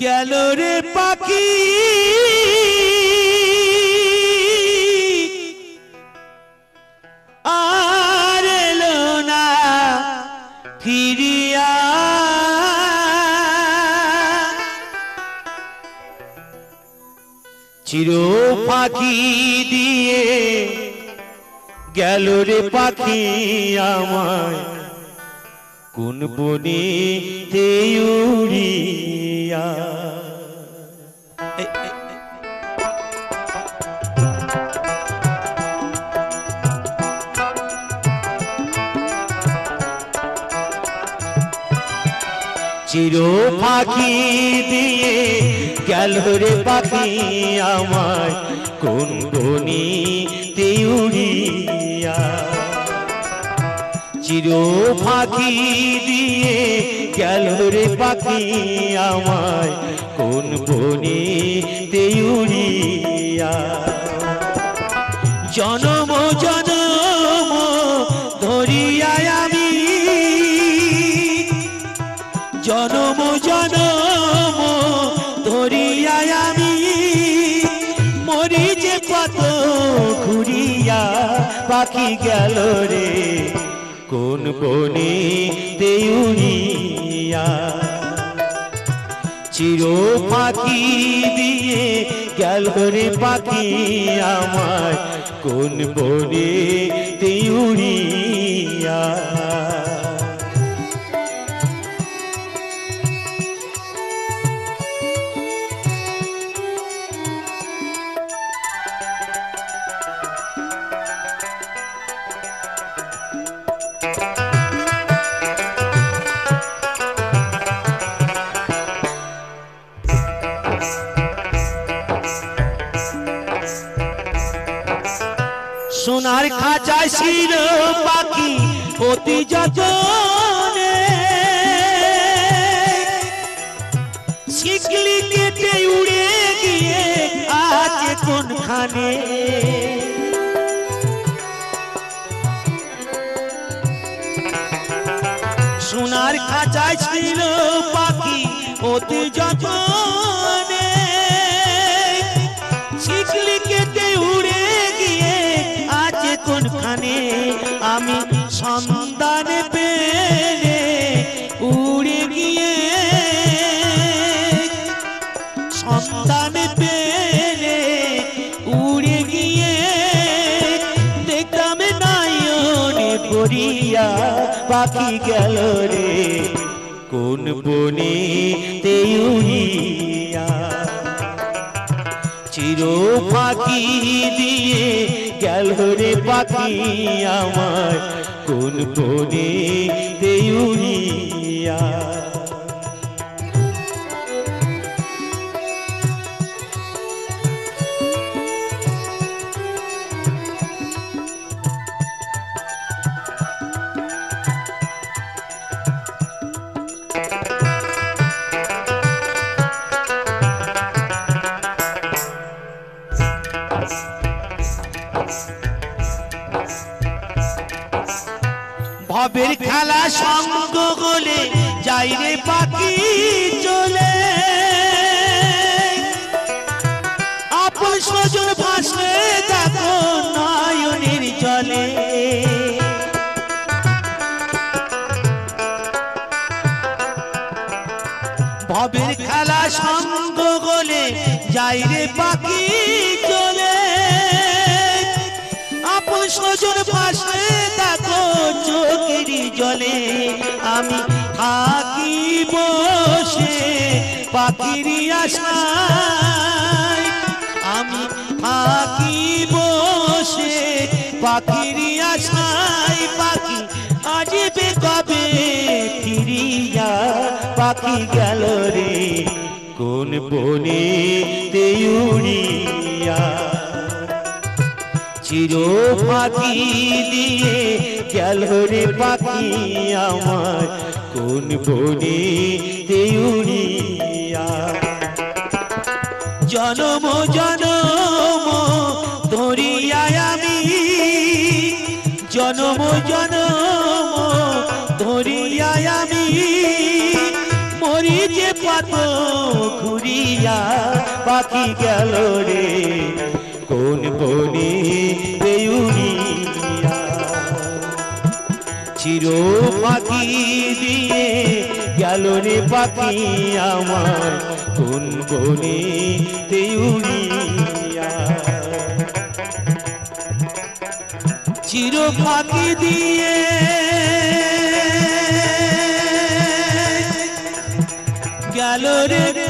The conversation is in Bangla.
গেল রে পাখি। আর না, ফিরিয়া। চির পাখি দিয়ে গেল রে পাখি আমায়। কোন বনে তেউরিয়া চির পাখি দিয়ে গেল রে পাখি আমায় কোন বনি তেউরিয়া চির পাখি দিয়ে গেল রে পাখি আমায় কোন বনে জনম জনম জনম জনম ধরিয়ায় আমি। মরি যে কত ঘুরিয়া পাখি গেল রে। কোন বনে দেউরিয়া চির পাখি দিয়ে গেল রে পাখি আমার কোন বনে দেউরিয়া সোনার খাঁচায় শির পাখি অতি যতনে। শিকলি কেটে উড়ে গিয়ে আছে কোনখানে? সোনার খাঁচায় ছিল পাখি অতি যতনে। পেলে উড়ে গিয়ে। সন্ধান পেলে উড়ে গিয়ে। দেখতাম নয়নে পাখি গেল রে। কোন বনে তেউরিয়া চির পাখি দিয়ে গেল রে পাখি আমার কোন কোনে দেউরিয়া ভবের খেলা সঙ্গ গলে যাই রে পাখি চলে। আপন স্বজন ভাসলে দেখো নয়নের জলে। ভবের খেলা সঙ্গ গলে যাই রে পাখি চলে। আপন স্বজন জলে আমি থাকি বসে পাখিরই আশায়। আমি থাকি বসে পাখিরই আশায়। পাখি আসবে কবে ফিরিয়া? পাখি গেল রে কোন বনে দেউরিয়া চির পাখি দিয়ে গেল রে পাখি আমার, কোন বনে দেউরিয়া জনম জনম ধরিয়ায় আমি, জনম জনম ধরিয়ায় আমি। মরি যে পাত ঘুরিয়া পাখি গেল রে, কোন বনে চির পাখি দিয়ে গেল রে পাখি আমার কোন বনে দেউরিয়া চির ফাঁকি দিয়ে গেল রে